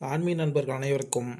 ஆன்மீ நண்பர்கள் அனைவருக்கும்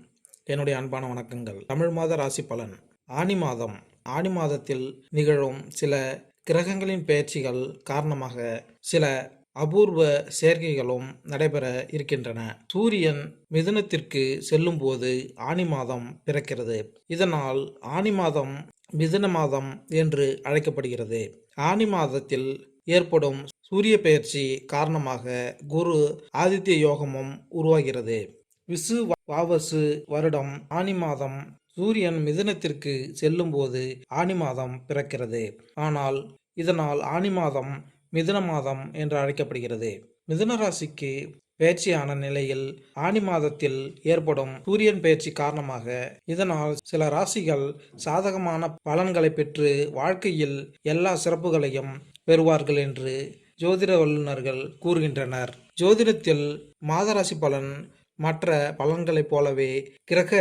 என்னுடைய அன்பான வணக்கங்கள். தமிழ் மாத ராசி பலன். ஆனி மாதம். ஆனி மாதத்தில் நிகழும் சில கிரகங்களின் பெயர்ச்சிகள் காரணமாக சில அபூர்வ சேர்க்கைகளும் நடைபெற இருக்கின்றன. சூரியன் மிதுனத்திற்கு செல்லும்போது ஆனி மாதம் பிறக்கிறது. இதனால் ஆனி மாதம் மிதுன மாதம் என்று அழைக்கப்படுகிறது. ஆனி மாதத்தில் ஏற்படும் சூரிய பெயர்ச்சி காரணமாக குரு ஆதித்ய யோகமும் உருவாகிறது. விசு வாவசு வருடம் ஆனி மாதம் சூரியன் மிதுனத்திற்கு செல்லும்போது ஆனி மாதம் பிறக்கிறது. ஆனால் இதனால் ஆனி மாதம் மிதுன மாதம் என்று அழைக்கப்படுகிறது. மிதுன ராசிக்கு பயிற்சியான நிலையில் ஆனி மாதத்தில் ஏற்படும் சூரியன் பயிற்சி காரணமாக இதனால் சில ராசிகள் சாதகமான பலன்களை பெற்று வாழ்க்கையில் எல்லா சிறப்புகளையும் பெறுவார்கள் என்று ஜோதிட வல்லுநர்கள் கூறுகின்றனர். ஜோதிடத்தில் மாதராசி பலன் மற்ற பலன்களைப் போலவே கிரக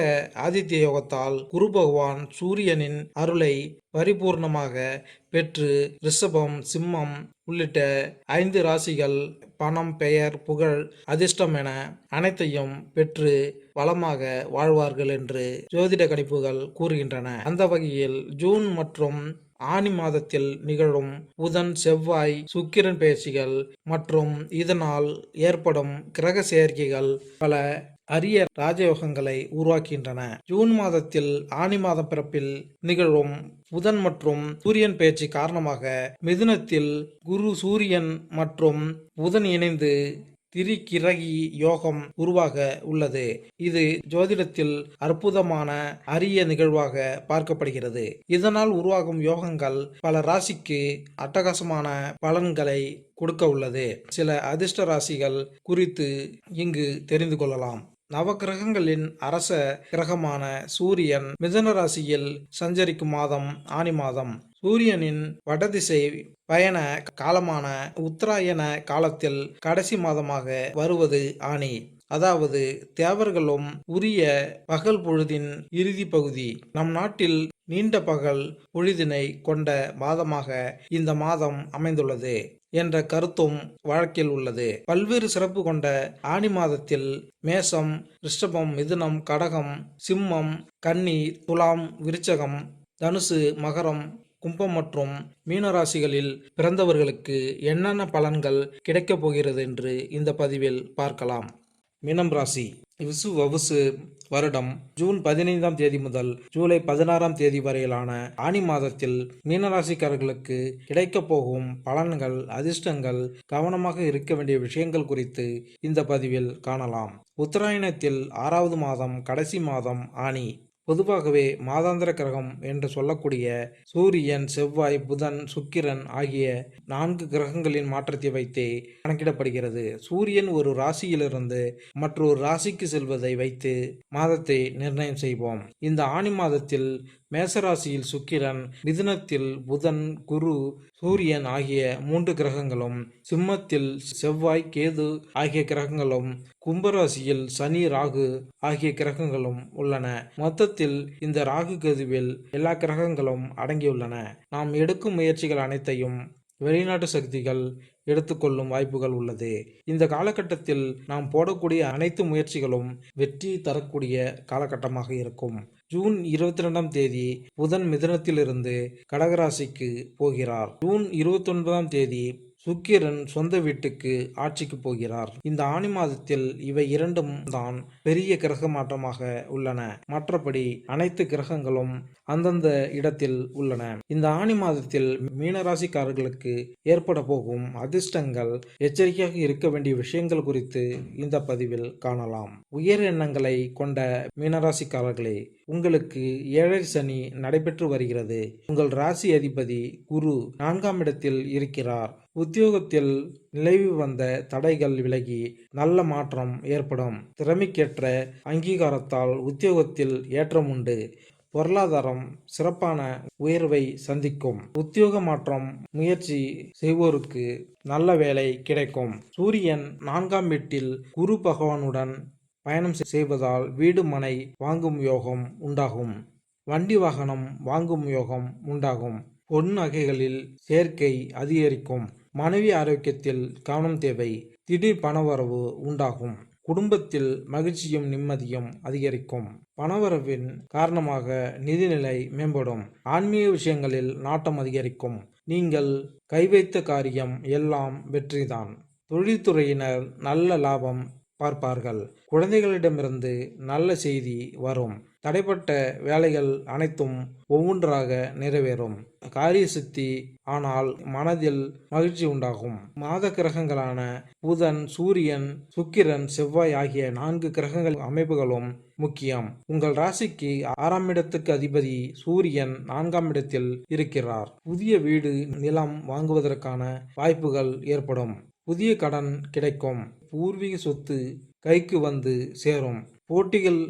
ஆதித்ய யோகத்தால் குரு பகவான் சூரியனின் அருளை பரிபூர்ணமாக பெற்று ரிஷபம் சிம்மம் உள்ளிட்ட ஐந்து ராசிகள் பணம் பெயர் புகழ் அதிர்ஷ்டம் என அனைத்தையும் பெற்று வளமாக வாழ்வார்கள் என்று ஜோதிட கணிப்புகள் கூறுகின்றன. அந்த வகையில் ஜூன் மற்றும் ஆனி மாதத்தில் நிகழும் புதன் செவ்வாய் சுக்கிரன் பேச்சுகள் மற்றும் இதனால் ஏற்படும் கிரக சேர்க்கைகள் பல அரிய ராஜயோகங்களை உருவாக்கின்றன. ஜூன் மாதத்தில் ஆனி மாத பிறப்பில் நிகழும் புதன் மற்றும் சூரியன் பேச்சு காரணமாக மிதுனத்தில் குரு சூரியன் மற்றும் புதன் இணைந்து திரிகிரகி யோகம் உருவாக உள்ளது. இது ஜோதிடத்தில் அற்புதமான அரிய நிகழ்வாக பார்க்கப்படுகிறது. இதனால் உருவாகும் யோகங்கள் பல ராசிக்கு அட்டகாசமான பலன்களை கொடுக்க உள்ளது. சில அதிர்ஷ்ட ராசிகள் குறித்து இங்கு தெரிந்து கொள்ளலாம். நவகிரகங்களின் அரச கிரகமான சூரியன் மிதன ராசியில் சஞ்சரிக்கும் மாதம் ஆனி மாதம். சூரியனின் வடதிசை பயண காலமான உத்தராயண காலத்தில் கடைசி மாதமாக வருவது ஆணி. அதாவது தேவர்களும் உரிய பகல் பொழுதின் இறுதி பகுதி நம் நாட்டில் நீண்ட பகல் பொழுதினை கொண்ட மாதமாக இந்த மாதம் அமைந்துள்ளது என்ற கருத்தும் வழக்கில் உள்ளது. பல்வேறு சிறப்பு கொண்ட ஆனி மாதத்தில் மேசம் ரிஷபம் மிதுனம் கடகம் சிம்மம் கன்னி துலாம் விருச்சகம் தனுசு மகரம் கும்பம் மற்றும் மீனராசிகளில் பிறந்தவர்களுக்கு என்னென்ன பலன்கள் கிடைக்கப் போகிறது என்று இந்த பதிவில் பார்க்கலாம். மீனம் ராசி. விசு வவுசு வருடம் ஜூன் பதினைந்தாம் தேதி முதல் ஜூலை பதினாறாம் தேதி வரையிலான ஆனி மாதத்தில் மீனராசிக்காரர்களுக்கு கிடைக்கப் போகும் பலன்கள் அதிர்ஷ்டங்கள் கவனமாக இருக்க வேண்டிய விஷயங்கள் குறித்து இந்த பதிவில் காணலாம். உத்தராயணத்தில் ஆறாவது மாதம் கடைசி மாதம் ஆனி. பொதுவாகவே மாதாந்திர கிரகம் என்று சொல்லக்கூடிய சூரியன் செவ்வாய் புதன் சுக்கிரன் ஆகிய நான்கு கிரகங்களின் மாற்றத்தை வைத்தே கணக்கிடப்படுகிறது. சூரியன் ஒரு ராசியிலிருந்து மற்றொரு ராசிக்கு செல்வதை வைத்து மாதத்தை நிர்ணயம் செய்வோம். இந்த ஆணி மாதத்தில் மேசராசியில் சுக்கிரன் மிதுனத்தில் புதன் குரு சூரியன் ஆகிய மூன்று கிரகங்களும் சிம்மத்தில் செவ்வாய் கேது ஆகிய கிரகங்களும் கும்பராசியில் சனி ராகு ஆகிய கிரகங்களும் உள்ளன. மொத்தத்தில் இந்த ராகு கதுவில் எல்லா கிரகங்களும் அடங்கியுள்ளன. நாம் எடுக்கும் முயற்சிகள் அனைத்தையும் வெளிநாட்டு சக்திகள் எடுத்துக்கொள்ளும் வாய்ப்புகள் உள்ளது. இந்த காலகட்டத்தில் நாம் போடக்கூடிய அனைத்து முயற்சிகளும் வெற்றி தரக்கூடிய காலகட்டமாக இருக்கும். ஜூன் இருபத்தி ரெண்டாம் தேதி புதன் மிதனத்திலிருந்து கடகராசிக்கு போகிறார். ஜூன் இருபத்தி ஒன்பதாம் தேதி சுக்கிரன் சொந்த வீட்டுக்கு ஆட்சிக்கு போகிறார். இந்த ஆணி மாதத்தில் இவை இரண்டும் தான் பெரிய கிரக மாற்றமாக உள்ளன. மற்றபடி அனைத்து கிரகங்களும் அந்தந்த இடத்தில் உள்ளன. இந்த ஆணி மாதத்தில் மீனராசிக்காரர்களுக்கு ஏற்பட போகும் அதிர்ஷ்டங்கள் எச்சரிக்கையாக இருக்க வேண்டிய விஷயங்கள் குறித்து இந்த பதிவில் காணலாம். உயர் எண்ணங்களை கொண்ட மீனராசிக்காரர்களே உங்களுக்கு ஏழரை சனி நடைபெற்று வருகிறது. உங்கள் ராசி அதிபதி குரு நான்காம் இடத்தில் இருக்கிறார். உத்தியோகத்தில் நிலவி வந்த தடைகள் விலகி நல்ல மாற்றம் ஏற்படும். திறமைக்கேற்ற அங்கீகாரத்தால் உத்தியோகத்தில் ஏற்றம் உண்டு. பொருளாதாரம் சிறப்பான உயர்வை சந்திக்கும். உத்தியோக மாற்றம் முயற்சி செய்வோருக்கு நல்ல வேலை கிடைக்கும். சூரியன் நான்காம் வீட்டில் குரு பகவானுடன் பயணம் செய்வதால் வீடு மனை வாங்கும் யோகம் உண்டாகும். வண்டி வாகனம் வாங்கும் யோகம் உண்டாகும். பொன் நகைகளில் சேர்க்கை அதிகரிக்கும். மனைவி ஆரோக்கியத்தில் கவனம் தேவை. திடீர் பணவரவு உண்டாகும். குடும்பத்தில் மகிழ்ச்சியும் நிம்மதியும் அதிகரிக்கும். பணவரவின் காரணமாக நிதிநிலை மேம்படும். ஆன்மீக விஷயங்களில் நாட்டம் அதிகரிக்கும். நீங்கள் கைவைத்த காரியம் எல்லாம் வெற்றிதான். தொழில்துறையினர் நல்ல லாபம் பார்ப்பார்கள். குழந்தைகளிடமிருந்து நல்ல செய்தி வரும். தடைப்பட்ட வேலைகள் அனைத்தும் ஒவ்வொன்றாக நிறைவேறும். காரிய சித்தி ஆனால் மனதில் மகிழ்ச்சி உண்டாகும். மாத கிரகங்களான புதன் சூரியன் சுக்கிரன் செவ்வாய் ஆகிய நான்கு கிரகங்கள் அமைப்புகளும் முக்கியம். உங்கள் ராசிக்கு ஆறாம் இடத்துக்கு அதிபதி சூரியன் நான்காம் இடத்தில் இருக்கிறார். புதிய வீடு நிலம் வாங்குவதற்கான வாய்ப்புகள் ஏற்படும். புதிய கடன் கிடைக்கும். பூர்வீக சொத்து கைக்கு வந்து சேரும். போட்டிகள்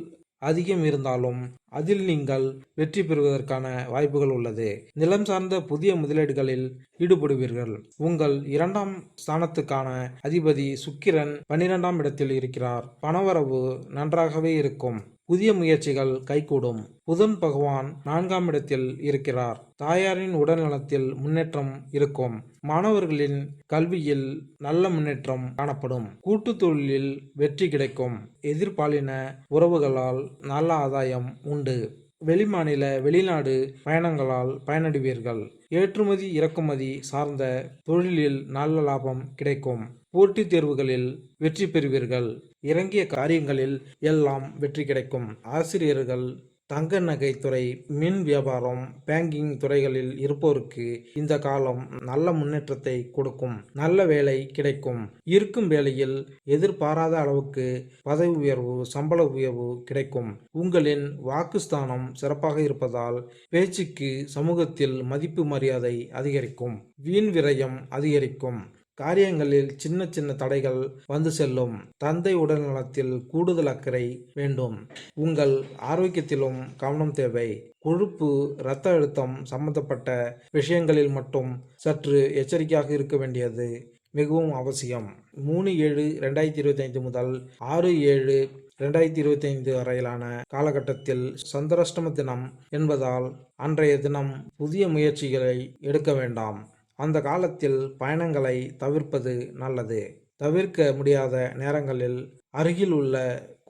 அதிகம் இருந்தாலும் அதில் நீங்கள் வெற்றி பெறுவதற்கான வாய்ப்புகள் உள்ளது. நிலம் சார்ந்த புதிய முதலீடுகளில் ஈடுபடுவீர்கள். உங்கள் இரண்டாம் ஸ்தானத்துக்கான அதிபதி சுக்கிரன் பன்னிரெண்டாம் இடத்தில் இருக்கிறார். பணவரவு நன்றாகவே இருக்கும். புதிய முயற்சிகள் கைகூடும். புதன் பகவான் நான்காம் இடத்தில் இருக்கிறார். தாயாரின் உடல்நலத்தில் முன்னேற்றம் இருக்கும். மாணவர்களின் கல்வியில் நல்ல முன்னேற்றம் காணப்படும். கூட்டு தொழிலில் வெற்றி கிடைக்கும். எதிர்பாலின உறவுகளால் நல்ல ஆதாயம் உண்டு. வெளிமாநில வெளிநாடு பயணங்களால் பயனடைவீர்கள். ஏற்றுமதி இறக்குமதி சார்ந்த தொழிலில் நல்ல லாபம் கிடைக்கும். போட்டித் தேர்வுகளில் வெற்றி பெறுவீர்கள். இறங்கிய காரியங்களில் எல்லாம் வெற்றி கிடைக்கும். ஆசிரியர்கள் தங்க நகைத்துறை மின் வியாபாரம் பேங்கிங் துறைகளில் இருப்போருக்கு இந்த காலம் நல்ல முன்னேற்றத்தை கொடுக்கும். நல்ல வேலை கிடைக்கும். இருக்கும் வேலையில் எதிர்பாராத அளவுக்கு பதவி உயர்வு சம்பள உயர்வு கிடைக்கும். உங்களின் வாக்குஸ்தானம் சிறப்பாக இருப்பதால் பேச்சுக்கு சமூகத்தில் மதிப்பு மரியாதை அதிகரிக்கும். வீண் விரயம் அதிகரிக்கும். காரியங்களில் சின்ன சின்ன தடைகள் வந்து செல்லும். தந்தை உடல்நலத்தில் கூடுதல் அக்கறை வேண்டும். உங்கள் ஆரோக்கியத்திலும் கவனம் தேவை. கொழுப்பு இரத்த அழுத்தம் சம்பந்தப்பட்ட விஷயங்களில் மட்டும் சற்று எச்சரிக்கையாக இருக்க வேண்டியது மிகவும் அவசியம். மூணு ஏழு ரெண்டாயிரத்தி இருபத்தைந்து முதல் ஆறு ஏழு ரெண்டாயிரத்தி இருபத்தி ஐந்து வரையிலான காலகட்டத்தில் சந்திராஷ்டம தினம் என்பதால் அன்றைய தினம் புதிய முயற்சிகளை எடுக்க வேண்டாம். அந்த காலத்தில் பயணங்களை தவிர்ப்பது நல்லது. தவிர்க்க முடியாத நேரங்களில் அருகில் உள்ள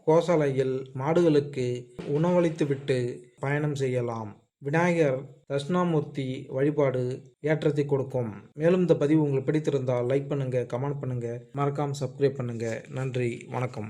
கோசாலையில் மாடுகளுக்கு உணவளித்துவிட்டு பயணம் செய்யலாம். விநாயகர் தட்சிணாமூர்த்தி வழிபாடு ஏற்றத்தை கொடுக்கும். மேலும் இந்த பதிவு உங்களுக்கு பிடித்திருந்தால் லைக் பண்ணுங்கள் கமெண்ட் பண்ணுங்கள் மறக்காமல் சப்ஸ்கிரைப் பண்ணுங்கள் நன்றி வணக்கம்.